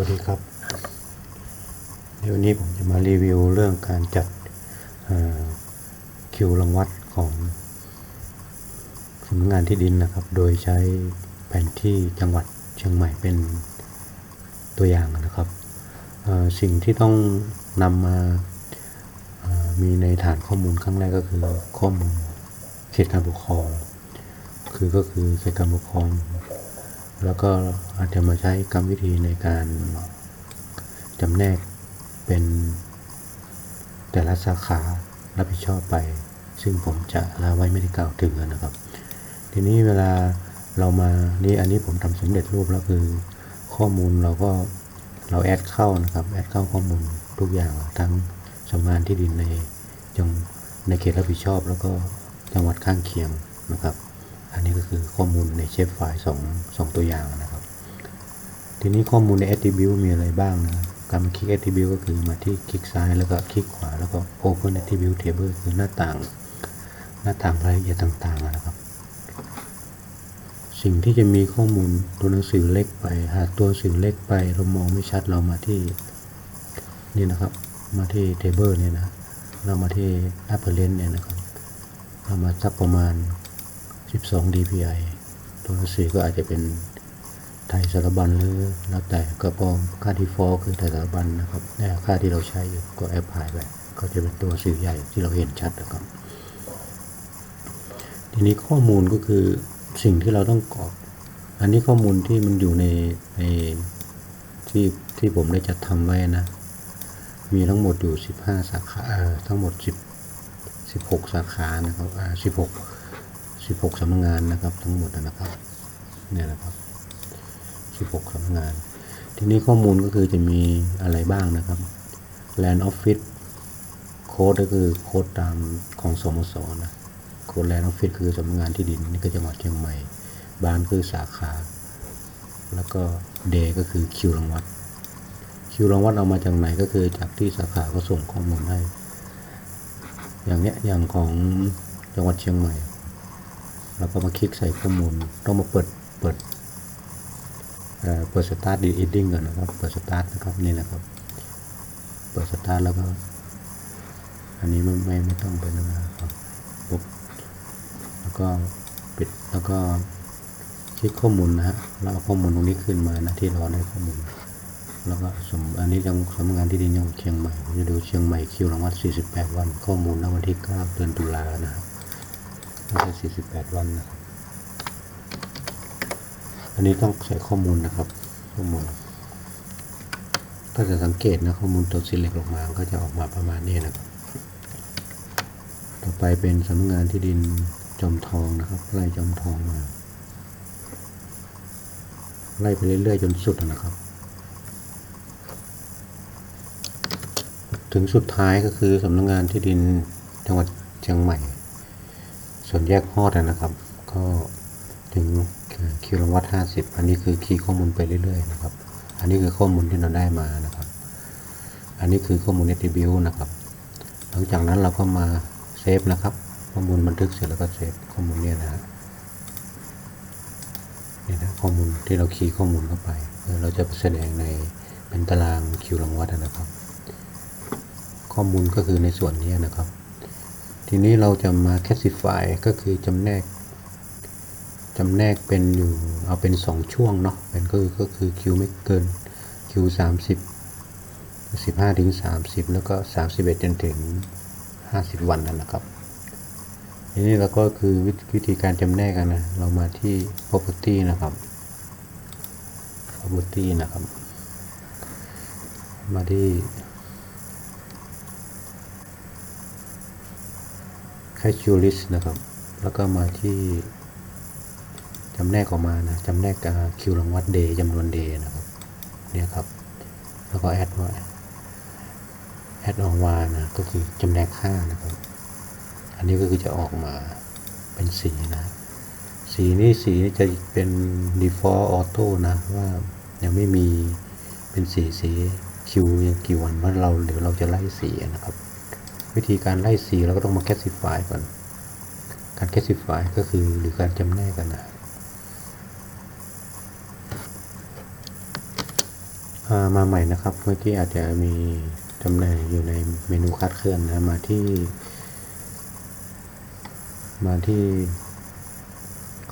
วัสดีครับในวันนี้ผมจะมารีวิวเรื่องการจัดคิวรางวัดของสำนักงานที่ดินนะครับ โดยใช้แผนที่จังหวัดเชียงใหม่เป็นตัวอย่างนะครับสิ่งที่ต้องนำมามีในฐานข้อมูลครั้งแรกก็คือข้อมูลเขตการปกครองคือก็คือเขตการปกครอง แล้วก็อาจจะมาใช้กรรมวิธีในการจำแนกเป็นแต่ละสาขารับผิดชอบไป ซึ่งผมจะลาไว้ไม่ได้กล่าวถึงนะครับ ทีนี้เวลาเรามานี่อันนี้ผมทำสำเร็จรูปแล้วคือข้อมูลเราก็เราแอดเข้านะครับแอดเข้าข้อมูลทุกอย่างทั้งสำนักงานที่ดินในจังในเขตรับผิดชอบ แล้วก็จังหวัดข้างเคียงนะครับ อันนี้ก็คือข้อมูลในเชฟไฟล์สองสองตัวอย่างนะครับ ทีนี้ข้อมูลใน attribute มีอะไรบ้างนะการมาคลิก attribute ก็คือมาที่คลิกซ้ายแล้วก็คลิกขวาแล้วก็ open attribute table คือหน้าต่าง หน้าต่างรายละเอียดต่างๆนะครับ สิ่งที่จะมีข้อมูลตัวหนังสือเล็กไป หากตัวหนังสือเล็กไปเรามองไม่ชัดเรามาที่นี่นะครับ มาที่ table เนี่ยนะ เรามาที่ apparent เนี่ยนะครับเรามาสักประมาณ 12 dpi ตัวสือก็อาจจะเป็นไทยสารบัญหรือแล้วแต่ก็พอค่า default คือไทยสารบัญนะครับแต่ค่าที่เราใช้อยู่ก็แอปพลายไปก็จะเป็นตัวสื่อใหญ่ที่เราเห็นชัดนะครับ ทีนี้ข้อมูลก็คือสิ่งที่เราต้องกรอก อันนี้ข้อมูลที่มันอยู่ในในที่ที่ผมได้จัดทำไว้นะ มีทั้งหมดอยู่ 15 สาขาทั้งหมด 10 16 สาขานะครับอ่า16 16สำนักงานนะครับ ทั้งหมดนะครับเนี่ยนะครับ16สำนักงาน ทีนี้ข้อมูลก็คือจะมีอะไรบ้างนะครับ Land Office โค้ดก็คือโค้ดตามของสมสนะโค้ด Land Office คือสำนักงานที่ดินนี่ก็จังหวัดเชียงใหม่ บ้านคือสาขา แล้วก็ Day ก็คือคิวรางวัดคิวรางวัดเอามาจากไหนก็คือจากที่สาขาเขาส่งข้อมูลให้ อย่างเนี้ยอย่างของจังหวัดเชียงใหม่ เราก็มาคลิกใส่ข้อมูล ต้องมาเปิด เปิดเปิดสตาร์ทดีอิดดิ้งก่อนนะครับ เปิดสตาร์ทนะครับนี่นะครับ เปิดสตาร์ทแล้วก็ อันนี้ไม่ไม่ไม่ต้องเป็นนะครับปุ๊บแล้วก็ปิดแล้วก็คลิกข้อมูลนะฮะแล้วเอาข้อมูลตรงนี้ขึ้นมานะที่เราได้ข้อมูล แล้วก็สมอันนี้จังสำนักงานที่ดินจังหวัดเชียงใหม่จะดูเชียงใหม่คิวรางวัล48 วัน ข้อมูลณวันที่9เดือนตุลานะครับ ไม่ใช่48 วันนะครับ อันนี้ต้องใส่ข้อมูลนะครับ ข้อมูล ถ้าจะสังเกตนะข้อมูลตัวสิเล็กออกมาก็จะออกมาประมาณนี้นะครับ ต่อไปเป็นสำนักงานที่ดินจอมทองนะครับ ไล่จอมทองมา ไล่ไปเรื่อยๆจนสุดนะครับ ถึงสุดท้ายก็คือสำนักงานที่ดินจังหวัดเชียงใหม่ ส่วนแยกฮอดนะครับ ก็ถึงคิวรวัตห้าสิบอันนี้คือคีย์ข้อมูลไปเรื่อยๆนะครับ อันนี้คือข้อมูลที่เราได้มานะครับ อันนี้คือข้อมูล attribute นะครับ หลังจากนั้นเราก็มาเซฟนะครับ ข้อมูลบันทึกเสร็จแล้วก็เซฟข้อมูลเนี่ยนะฮะเนี่ยนะข้อมูลที่เราคีย์ข้อมูลเข้าไป เราจะแสดงในเป็นตารางคิวรางวัลนะครับ ข้อมูลก็คือในส่วนนี้นะครับ ทีนี้เราจะมา classify ก็คือจำแนกจำแนกเป็นอยู่เอาเป็น 2 ช่วงเนาะเป็นก็คือก็คือคิวไม่เกินคิว30 15ถึง30 แล้วก็ 31จนถึง 50 วันนั่นนะครับ ทีนี้เราก็คือวิวิธีการจำแนกกันนะ เรามาที่ property นะครับ property นะครับ มาที่ Casual list นะครับ แล้วก็มาที่จำแนกออกมานะจำแนกคิวรางวัลเดย์จำนวนเดย์นะครับ เนี่ยครับ แล้วก็แอดว่าแอดออกมานะก็คือจำแนกค่านะครับ อันนี้ก็คือจะออกมาเป็นสีนะ สีนี้สีนี้จะเป็น default auto นะว่ายังไม่มีเป็นสีสีคิวยังกี่วันว่าเราเดี๋ยวเราจะไล่สีนะครับ วิธีการไล่สีเราก็ต้องมา classify ก่อน การ classify ก็คือหรือการจำแนกกันนะออ่ามาใหม่นะครับ เมื่อกี้อาจจะมีตำแน่งอยู่ในเมนูคาดเคลื่อนนะมาที่ มาที่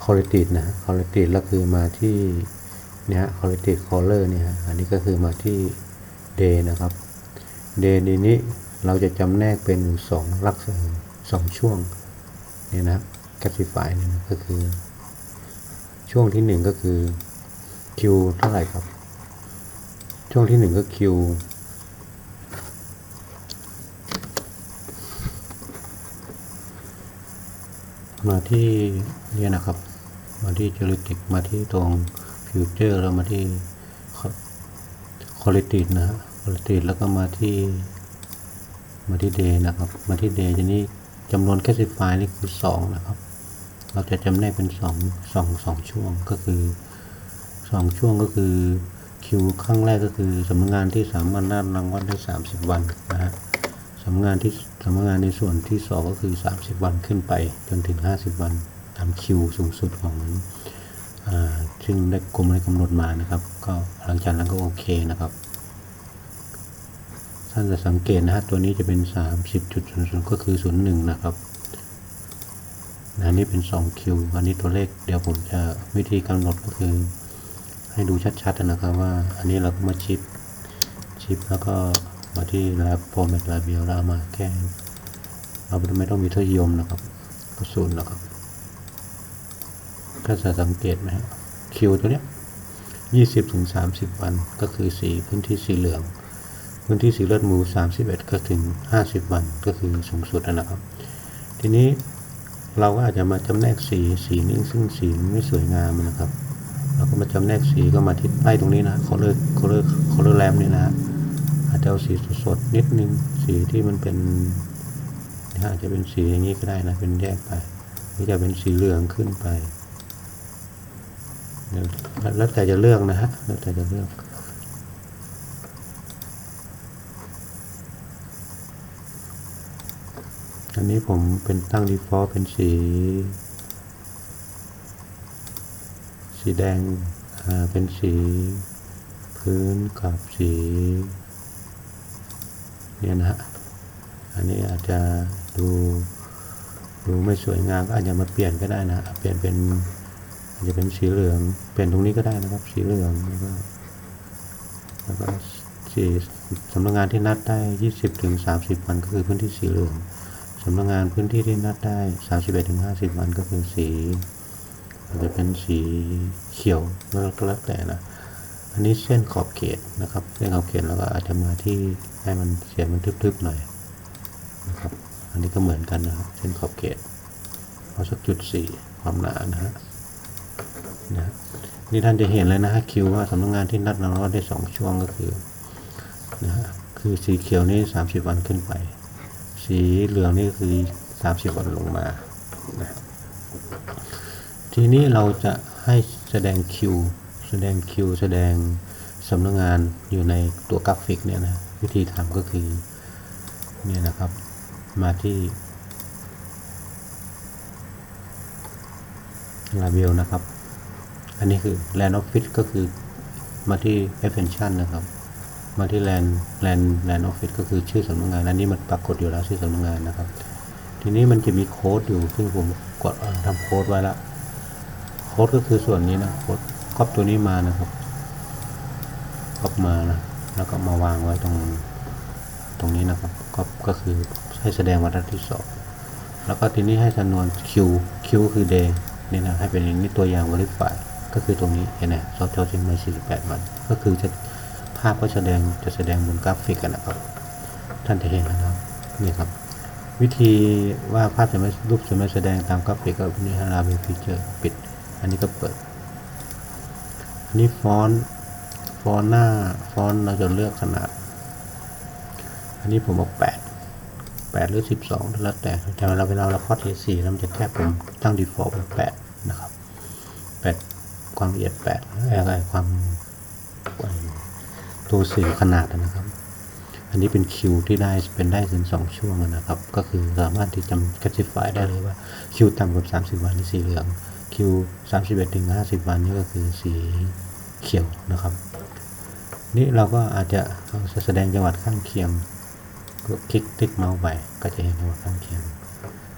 quality นะ quality แล้วคือมาที่เนี่ย quality color เนี่ยฮะอันนี้ก็คือมาที่ day นะครับ day นี้นี้ เราจะจำแนกเป็นอยู่สองลักษณะสองช่วงเนี่ยนะ classify เนี่ยก็คือ ช่วงที่หนึ่งก็คือ Q เท่าไหร่ครับ ช่วงที่หนึ่งก็ Q มาที่เนี่ยนะครับ มาที่จริติกมาที่ตรงฟิวเจอร์แล้วมาที่คุณลิตินะฮะคุณลิติแล้วก็มาที่ มาที่เดย์นะครับ มาที่เดย์ทีนี้จำนวนแคสซิฟายนี่คือสองนะครับ เราจะจำแนกเป็นสองสองสองช่วงก็คือสองช่วงก็คือคิวครั้งแรกก็คือสำนักงานที่สามารถนับรางวัลได้สามสิบวันนะฮะสำนักงานที่สำนักงานในส่วนที่สองก็คือสามสิบวันขึ้นไปจนถึงห้าสิบวันตามคิวสูงสุดของอ่าซึ่งได้กรมได้กำหนดมานะครับ ก็หลังจากนั้นก็โอเคนะครับ ท่านจะสังเกตนะฮะตัวนี้จะเป็น 30.00 ก็คือ 01 นะครับนะนี่เป็น2คิวอันนี้ตัวเลขเดี๋ยวผมจะวิธีกำหนดก็คือ ให้ดูชัดๆนะครับว่า อันนี้เราก็มาชิปชิปแล้วก็มาที่ lab format label แล้วเอามาแก้เราไม่ต้องมีทศยมนะครับก็ศูนย์นะครับก็จะสังเกตไหมฮะคิวตัวเนี้ย20-30 วันก็คือสีพื้นที่สีเหลือง พื้นที่สีเลือดหมู 31 ก็ถึง 50 วันก็คือสูงสุดนะครับ ทีนี้เราก็อาจจะมาจำแนกสีสีนี้ซึ่งสีไม่สวยงามนะครับ เราก็มาจำแนกสีก็มาที่ไล่ตรงนี้นะ color color color lamp นี่นะอาจจะเอาสีสดๆนิดนึงสีที่มันเป็นอาจจะเป็นสีอย่างนี้ก็ได้นะเป็นแยกไปหรือจะเป็นสีเหลืองขึ้นไปแล้วแต่จะเลือกนะฮะแล้วแต่จะเลือก อันนี้ผมเป็นตั้ง default เป็นสี สีแดงอ่าเป็นสี พื้นกับสีเนี่ยนะฮะ อันนี้อาจจะดูดูไม่สวยงามก็อาจจะมาเปลี่ยนก็ได้นะ เปลี่ยนเป็นอาจจะเป็นสีเหลือง เปลี่ยนตรงนี้ก็ได้นะครับ สีเหลืองแล้วก็แล้วก็สีสำนักงานที่นัดได้ 20ถึง30 วันก็คือพื้นที่สีเหลือง สำนักงานพื้นที่ที่นัดได้31ถึง50วันก็คือสีอาจจะเป็นสีเขียวแล้วก็แล้วแต่นะอันนี้เส้นขอบเขตนะครับ เส้นขอบเขตแล้วก็อาจจะมาที่ให้มันเสียงมันทึบๆหน่อยนะครับ อันนี้ก็เหมือนกันนะครับเส้นขอบเขตเอาสักจุดสี่ความหนานะฮะนะนี่ท่านจะเห็นเลยนะฮะคิวว่าสำนักงานที่นัดเราได้สองช่วงก็คือนะฮะคือสีเขียวนี่สามสิบวันขึ้นไป สีเหลืองนี่คือสามสิบวันลงมานะทีนี้เราจะให้แสดงคิวแสดงคิวแสดงสำนักงานอยู่ในตัวกราฟิกเนี่ยนะวิธีทำก็คือเนี่ยนะครับมาที่ลาเบลนะครับ อันนี้คือ Land Office ก็คือมาที่ Extension นะครับ มาที่ Land Land Land Office ก็คือชื่อสำนักงานอันนี้มันปรากฏอยู่แล้วชื่อสำนักงานนะครับ ทีนี้มันจะมีโค้ดอยู่ซึ่งผมกดทำโค้ดไว้ละโค้ดก็คือส่วนนี้นะโค้ดครอบตัวนี้มานะครับครอบมานะแล้วก็มาวางไว้ตรงตรงนี้นะครับก็ก็คือให้แสดงวาระที่สองแล้วก็ทีนี้ให้จำนวน Q Q คือ day นี่นะให้เป็นอย่างนี้ตัวอย่าง verify ก็คือตรงนี้เห็นไหมซอฟต์แวร์จริงใน48 วัน ก็คือจะ ภาพก็แสดงจะแสดงบนกราฟิกกันนะครับ ท่านจะเห็นนะครับนี่ครับ วิธีว่าภาพจะไม่รูปจะไม่แสดงตามกราฟิกก็นี่ฮาราเบลฟีเจอร์ปิด อันนี้ก็เปิด อันนี้ฟอนต์ฟอนต์หน้าฟอนต์เราจะเลือกขนาด อันนี้ผมเอาแปดแปดหรือสิบสองแล้วแต่แต่เวลาเวลาเราพอดเอสี่แล้วมันจะแคบผมตั้ง default เป็นแปดนะครับแปดความละเอียดแปดอะไรความ ตัวสื่อขนาดนะครับ อันนี้เป็นคิวที่ได้เป็นได้ถึงสองช่วงนะครับ ก็คือสามารถที่จำ classify ได้เลยว่าคิวต่ำกว่า30วันนี่สีเหลืองคิว31ถึง50วันนี่ก็คือสีเขียวนะครับ นี่เราก็อาจจะแสดงจังหวัดข้างเคียงก็คลิกติ๊กเมาส์ไปก็จะเห็นจังหวัดข้างเคียง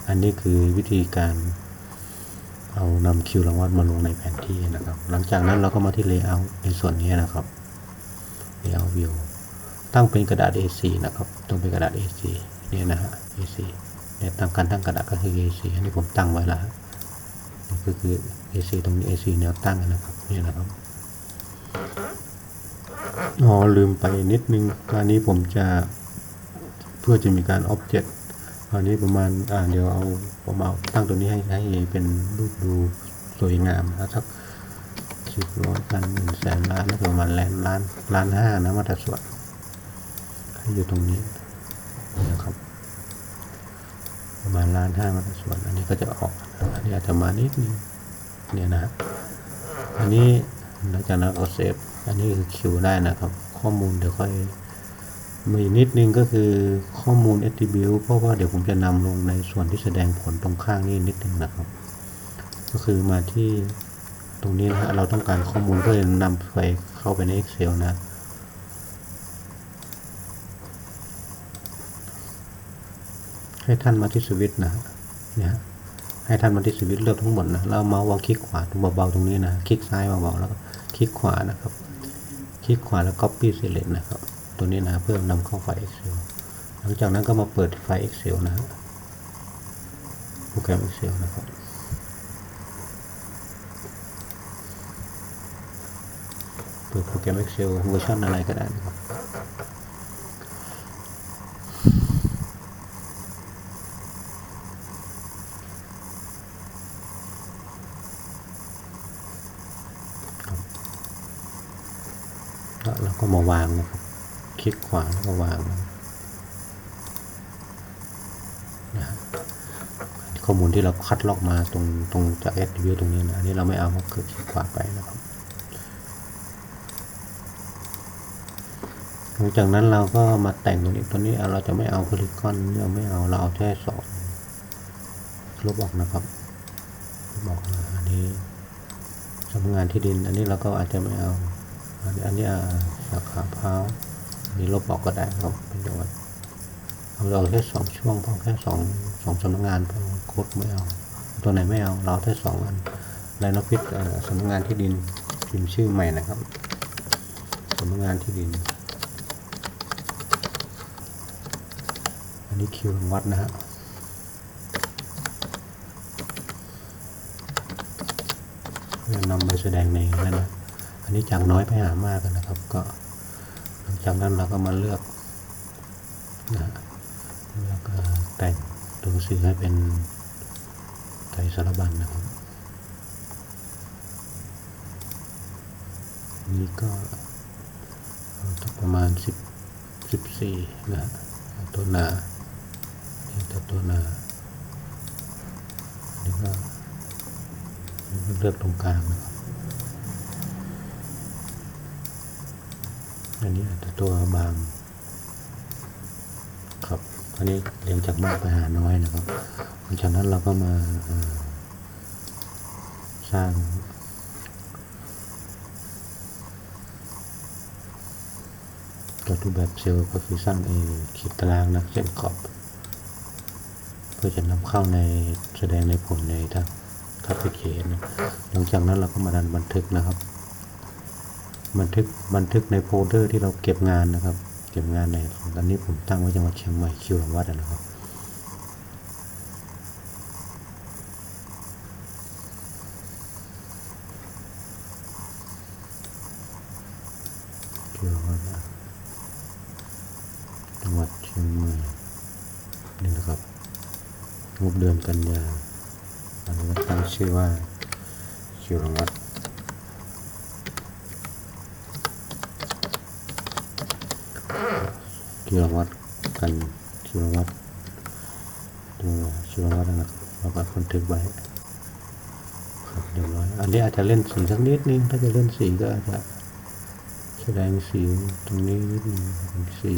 อันนี้คือวิธีการเอานำคิวรางวัลมาลงในแผนที่นะครับ หลังจากนั้นเราก็มาที่ Layout ในส่วนนี้นะครับ ตั้งเป็นกระดาษ A4 นะครับต้องเป็นกระดาษ A4 เนี่ยนะฮะ A4 เนี่ยตั้งการตั้งกระดาษก็คือ A4 อันนี้ผมตั้งไว้แล้วนี่ก็คือ A4 ตรงนี้ A4 แนวตั้งนะครับเนี่ยนะครับอ๋อลืมไปนิดนึงตอนนี้ผมจะเพื่อจะมีการ object ตอนนี้ประมาณอ่าเดี๋ยวเอาผมเอาตั้งตัวนี้ให้ให้เป็นรูปดูสวยงามนะสัก สิบร้อยพันหนึ่งแสนล้านแล้วก็ประมาณแลนล้านล้านห้านะมาตรส่วนให้อยู่ตรงนี้นะครับ ประมาณล้านห้ามาตรส่วน อันนี้ก็จะออกอันนี้อาจจะมานิดนึงเนี่ยนะอันนี้หลังจากนั้นก็เซฟอันนี้คือคิวได้นะครับ ข้อมูลเดี๋ยวค่อยมีนิดนึงก็คือข้อมูล attribute เพราะว่าเดี๋ยวผมจะนำลงในส่วนที่แสดงผลตรงข้างนี้นิดนึงนะครับ ก็คือมาที่ ตรงนี้นะฮะเราต้องการข้อมูลเพื่อนำไปเข้าไปใน Excel นะให้ท่านมาที่สวิตช์นะเนี่ยให้ท่านมาที่สวิตช์เลือกทั้งหมดนะแล้วเมาส์วางคลิกขวาตรงเบาๆตรงนี้นะคลิกซ้ายเบาๆแล้วก็คลิกขวานะครับ คลิกขวาแล้ว copy select นะครับ ตัวนี้นะเพื่อนำเข้าไฟล์ Excel หลังจากนั้นก็มาเปิดไฟล์ Excel นะฮะโปรแกรม Excel นะครับ เปิดโปรแกรม Excel เวอร์ชันอะไรก็ได้นะครับแล้วเราก็มาวางนะครับ คลิกขวาแล้วก็วางนะข้อมูลที่เราคัดลอกมาตรงตรงจาก attribute ตรงนี้นะอันนี้เราไม่เอาก็คือคลิกขวาไปนะครับ หลังจากนั้นเราก็มาแต่งตรงนี้ตัวนี้เราจะไม่เอาพลีกอนเราไม่เอาเราเอาแค่สองลบออกนะครับลบออกนะอันนี้สำนักงานที่ดิน อันนี้เราก็อาจจะไม่เอา อันนี้อันนี้อ่าสาขาพร้าวอันนี้ลบออกก็ได้ครับเป็นจังหวัดเอาเราแค่สองช่วงพอแค่สองสองสำนักงานพอโคดไม่เอา ตัวไหนไม่เอาเราแค่สองอันไลนอฟิตสำนักงานที่ดินพิมพ์ชื่อใหม่นะครับสำนักงานที่ดิน นี้คิวรังวัดนะฮะเพื่อนำไปแสดงในนั้นนะ อันนี้จากน้อยไปหามากนะครับ ก็หลังจากนั้นเราก็มาเลือกนะแล้วก็แต่งตัวสือให้เป็นไทยสารบัญนะครับ นี่ก็ประมาณสิบสิบสี่นะตัวหนา ตัวหนาอันนี่ก็เลือกตรงกลางนะครับอันนี้อาจจะตัวบางครับอันนี้เรียงจากมากไปหาน้อยนะครับหลังจากนั้นเราก็มาสร้างตัวรูปแบบเซลล์ก็คือสร้างเอขีดตารางนะเส้นขอบ เพื่อจะนำเข้าในแสดงในผลในทับทับไปเขียนหลังจากนั้นเราก็มาดันบันทึกนะครับ บันทึกบันทึกในโฟลเดอร์ที่เราเก็บงานนะครับ เก็บงานในตอนนี้ผมตั้งไว้จังหวัดเชียงใหม่คิวหลังวัดนะครับคิวหลังวัดจังหวัดเชียงใหม่นี่นะครับ งบเดือนกันยาอันนี้ก็ตั้งชื่อว่าคิวหลังวัดกิโลวัตกันกิโลวัตต์ดูกิโลวัตนะครับเราก็บันทึกไว้ครับเรียบร้อยอันนี้อาจจะเล่นสีสักนิดนึงถ้าจะเล่นสีก็อาจจะแสดงสีตรงนี้นิดนึงสี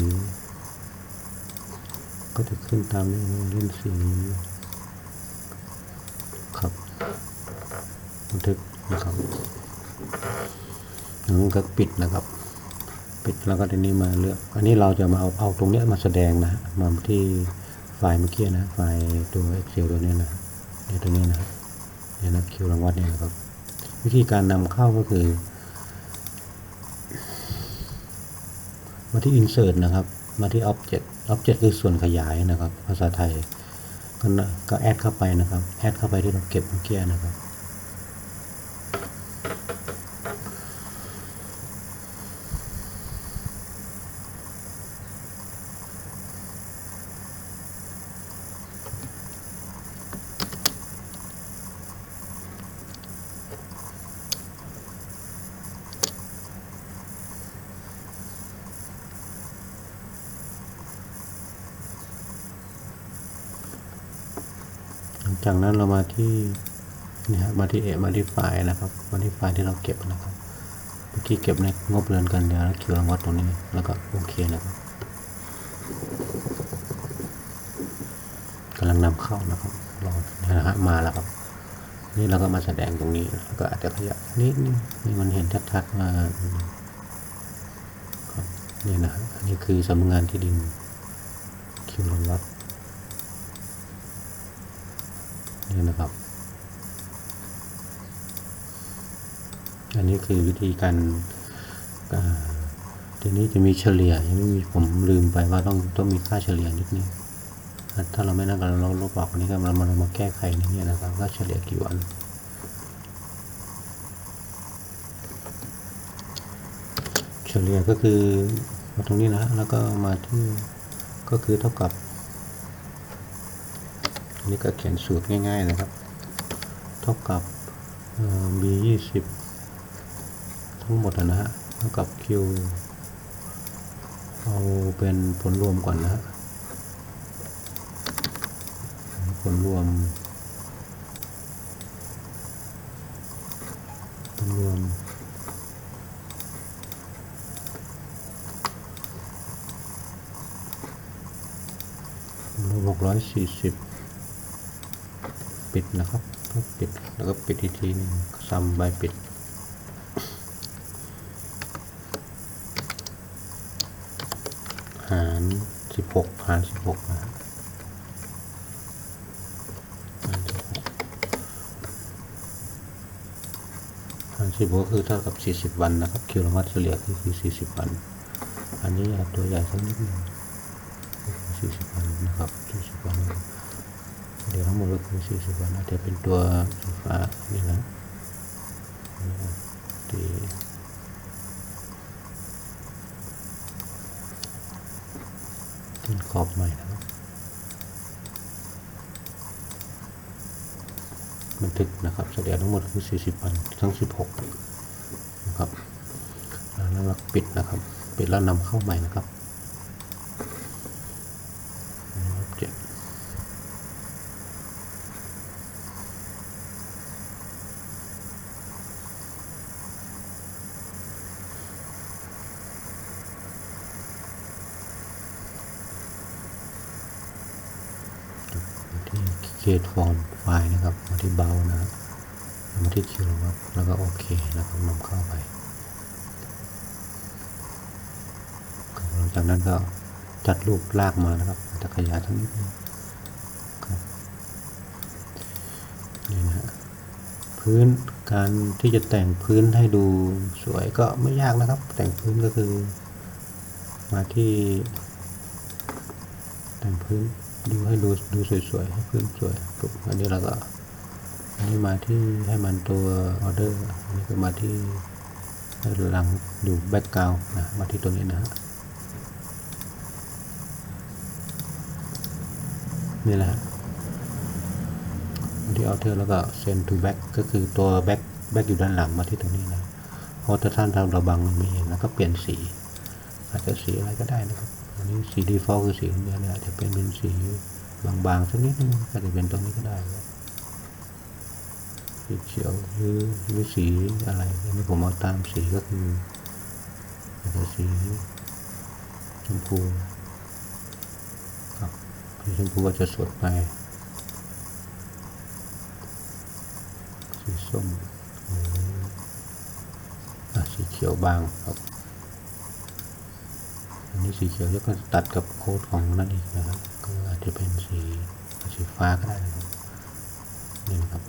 ก็จะขึ้นตามนี้เล่นสีครับบัน ทึกนะครับแล้ก็ปิดนะครับ ปิดแล้วก็ทีนี้มาเลือก อันนี้เราจะมาเอาเอาตรงเนี้ยมาแสดงนะ มาที่ไฟล์เมื่อกี้นะ ไฟล์ตัว Excel ตัวเนี้ยนะเนี่ยตัวนี้นะเนี่ยนะคิวรางวัลเนี่ยนะครับ วิธีการนำเข้าก็คือ มาที่ insert นะครับ มาที่ object object คือส่วนขยายนะครับ ภาษาไทย ก็ก็แอดเข้าไปนะครับ แอดเข้าไปที่เราเก็บเมื่อกี้นะครับ จากนั้นเรามาที่นี่ฮะมาที่เอมาที่ไฟล์นะครับ มาที่ไฟล์ที่เราเก็บนะครับ เมื่อกี้เก็บในงบเรือนกันเดียวแล้วคิวรางวัลตรงนี้ แล้วก็โอเคนะครับกำลังนำเข้านะครับรอนะฮะมาแล้วครับ นี่เราก็มาแสดงตรงนี้แล้วก็อาจจะขยับนิดนึงนี่มันเห็นชัดๆว่านี่นะอันนี้คือสำนักงานที่ดินคิวรางวัล นะครับ อันนี้คือวิธีการทีนี้จะมีเฉลี่ยยังไม่มีผมลืมไปว่าต้องต้องมีค่าเฉลี่ยนิดนึงถ้าเราไม่นั่งกันเราลบออกนี้ก็เรามามาแก้ไขนนี้นะครับว่าเฉลี่ยกี่วันเฉลี่ยก็คือมาตรงนี้นะแล้วก็มาที่ก็คือเท่ากับ นนี้ก็เขียนสูตรง่าย ๆ นะครับ เท่ากับ b ยี่สิบทั้งหมดนะฮะ เท่ากับ q เอาเป็นผลรวมก่อนนะฮะ ผลรวม ผลรวมผลรวมหกร้อยสี่สิบ ปิดนะครับปิดแล้วก็ปิดอีกทีนึงซ้ำใบปิดหารสิบหกหารสิบหกนะหารสิบหกหารสิบหกคือเท่ากับสี่สิบวันนะครับคิววัตเฉลี่ยคือคือสี่สิบวัน อันนี้อาตัวใหญ่สักนิดนึงสี่สิบวันนะครับสี่สิบวันนะครับ เดี๋ยวทั้งหมดก็คือ40วันอาจจะเป็นตัวสฟ้านี่นะนี่นะที่ขึ้นขอบใหม่นะครับบันทึกนะครับเฉลี่ยทั้งหมดคือ 40 วันทั้ง 16 นะครับแล้วเราปิดนะครับ ปิดแล้วนำเข้าใหม่นะครับเจ็ด มาที่ create form ไฟล์นะครับ มาที่เบานะครับมาที่คิวครับแล้วก็โอเคนะครับนำเข้าไปครับหลัง จากนั้นก็จัดรูปลากมานะครับจะขยายทั้งนิดนึงครับนี่นะฮะพื้นการที่จะแต่งพื้นให้ดูสวยก็ไม่ยากนะครับ แต่งพื้นก็คือมาที่แต่งพื้นดูให้ดูดูสวยๆให้พื้นสวยปุ๊บอันนี้เราก็อันนี้มาที่ให้มันตัวออเดอร์อันนี้ก็มาที่ให้หลังดูแบ็กกราวนะมาที่ตัวนี้นะฮะ นี่แหละมาที่ออเดอแล้วก็ send to back ก็คือตัว back back อยู่ด้านหลังมาที่ตรงนี้นะพราะถ้าท่านทำเราบังไม่เห็นแล้วก็เปลี่ยนสี อาจจะสีอะไรก็ได้นะครับอันนี้สี default คือสีนี้เนี่ยจะเป็นเป็นสีบางๆสักนิดนึงอาจจะเป็นตรงนี้ก็ได้ครับสีเขียวหรือหรือสีอะไรอันนี้ผมเอาตามสีก็คืออาจจะสีชมพู ครับสีชมพูก็จะสดไป สีส้มหรือสีเขียวบางครับนี้สีเขียวแล้วก็ตัดกับโค้ดของนั่นอีกนะครับ ก็อาจจะเป็นสีสีฟ้าก็ได้นะครับนี่นะครับ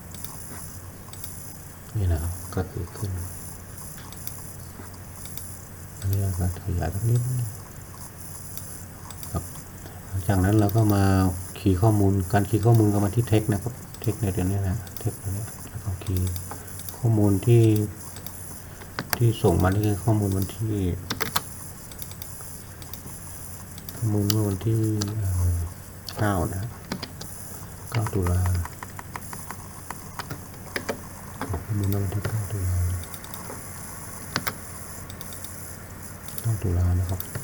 นี่นะครับ ก็คือขึ้น อันนี้เราก็ขยายตรงนี้ จากนั้นเราก็มาคีย์ข้อมูล การคีย์ข้อมูลก็มาที่เทคนะครับเทคในเดี๋ยวนี้นะเทคตัวนี้แล้วก็คีย์ข้อมูลที่ที่ส่งมานี่คือข้อมูลวันที่ข้อมูลเมื่อวันที่เก้านะเก้าตุลาข้อมูลเมื่อวันที่เก้าตุลาเก้าตุลานะครับ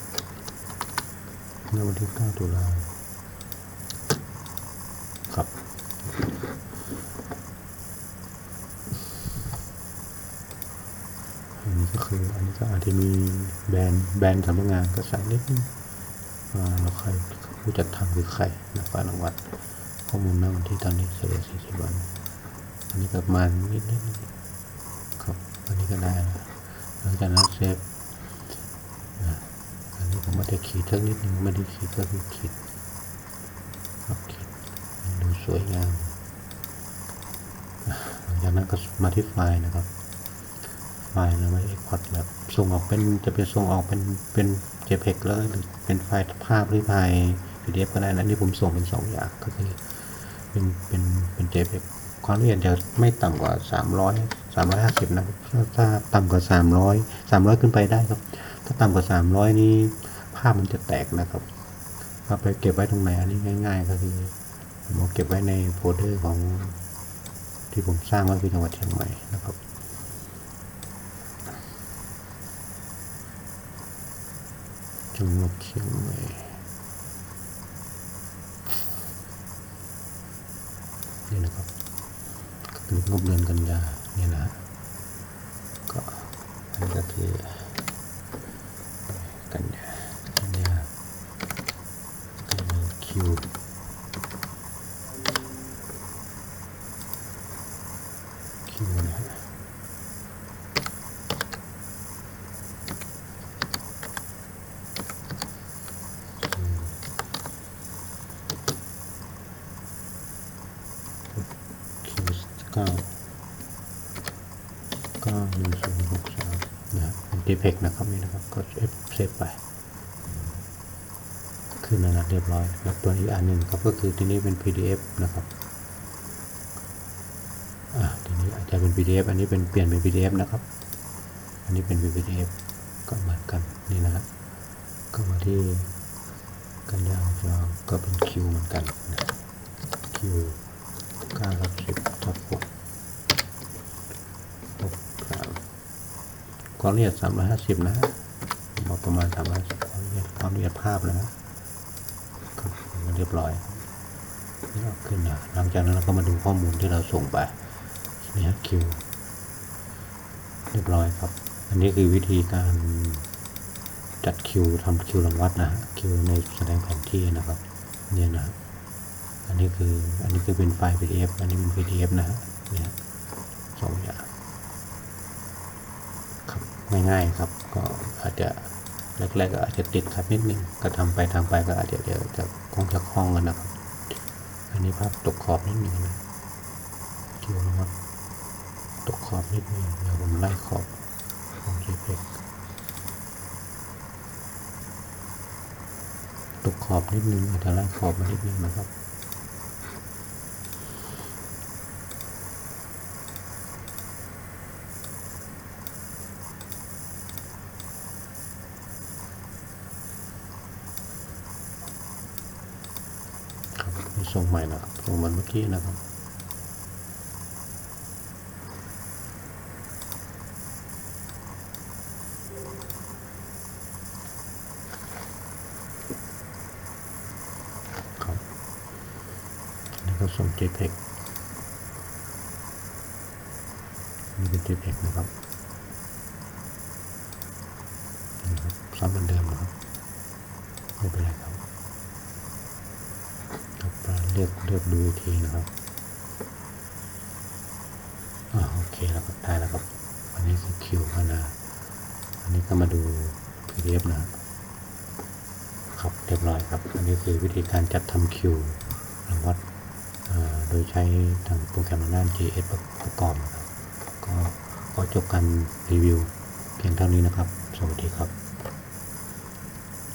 เมื่อวันที่เก้าตุลาครับ อันนี้ก็คืออันนี้ก็อาจจะมีแบรนด์แบรนด์สำนักงานก็ใส่นิดนึงเราใครผู้จัดทำคือใครนะฝ่ายรางวัลข้อมูลณวันที่ตอนนี้เฉลี่ย40วัน อันนี้ประมาณนิดนิดครับ อันนี้ก็ได้หลังจากนั้นเซฟ อันนี้ผมไม่ได้ขีดเท่านิดหนึ่งไม่ได้ขีดก็คือขีดขีดดูสวยงามหลังจากนั้นก็มาที่ไฟล์นะครับ ไฟล์แล้วมาเอ็กพอร์ตแบบส่งออกเป็นจะเป็นส่งออกเป็นเป็น JPEG เลยหรือเป็นไฟล์ภาพหรือไฟล์ PDF ก็ได้นะนี่ผมส่งเป็นสองอย่างก็คือเป็นเป็นเป็น JPEG ความละเอียดจะไม่ต่ำกว่า 300 350 นะครับถ้าต่ำกว่า 300 300 ขึ้นไปได้ครับ ถ้าต่ำกว่า 300 นี่ ภาพมันจะแตกนะครับเอาไปเก็บไว้ตรงไหนอันนี้ง่าย ๆ ก็คือผมเอาเก็บไว้ในโฟลเดอร์ของที่ผมสร้างไว้ที่จังหวัดเชียงใหม่นะครับจังหวัดเชียงใหม่นี่นะครับก็คืองบเดือนกันยาเนี่ยนะก็อันนี้ก็คือกันยากันยากันยา คิวคิวนะคิวเก้าเก้าหนึ่งศูนย์หกสามนะเป็น JPEG นะครับนี่นะครับฟเซฟไป ขึ้นแล้วนะเร้อยแล้วตัวอีกอันหนึ่งครับก็คือที่นี่เป็น PDF นะครับอ่าทีนี้อาจจะเป็น PDF อันนี้เป็นเปลี่ยนเป็น PDF นะครับ อันนี้เป็น PDF ก็เหมือนกันนี่นะครับก็มาที่กันยาวจอก็เป็นคิวเหมือนกันนะคิวเก้าทับสิบทับหกหกสามความละเอียดสามร้อยห้าสิบนะฮะผมาประมาณสามร้อยความละเอียดความละเอียดภาพนะฮะ เรียบร้อยนี่ก็ขึ้นนะหลังจากนั้นเราก็มาดูข้อมูลที่เราส่งไปนี่ฮะคิวเรียบร้อยครับ อันนี้คือวิธีการจัดคิวทำคิวรางวัดนะฮะคิวในแสดงแผนที่นะครับเนี่ยนะครับอันนี้คืออันนี้คือเป็นไฟล์ PDF อันนี้เป็น PDF นะฮะเนี่ยสองอย่างครับง่ายๆครับก็อาจจะ แรกๆก็อาจจะติดขัดนิดนึงก็ทำไปทำไปก็อาจจะเดี๋ยวจะคงจะคล้องกันนะครับ อันนี้ภาพตกขอบนิดนึงนะเกี่ยวนะครับตกขอบนิดนึงเดี๋ยวผมไล่ขอบของ JPEG ตกขอบนิดนึงอาจจะไล่ขอบมานิดนึงนะครับ ค รงใหม่นะครับส่งเหมือนเมื่อกี้นะครับนี่ก็ส่ง JPEG นี่เป็น JPEG นะครับซ้ำเหมือนเดิมเป็นไรครับ ครับ เลือกดูทีนะครับอ่าโอเคแล้วครับได้แล้วครับอันนี้คือคิวพนาอันนี้ก็มาดู PDF นะครับครับเรียบร้อยครับ อันนี้คือวิธีการจัดทำคิวรางวัดโดยใช้ทางโปรแกรมงด้าน GS ประกอบนะครับก็ขอจบการรีวิวเพียงเท่านี้นะครับ สวัสดีครับ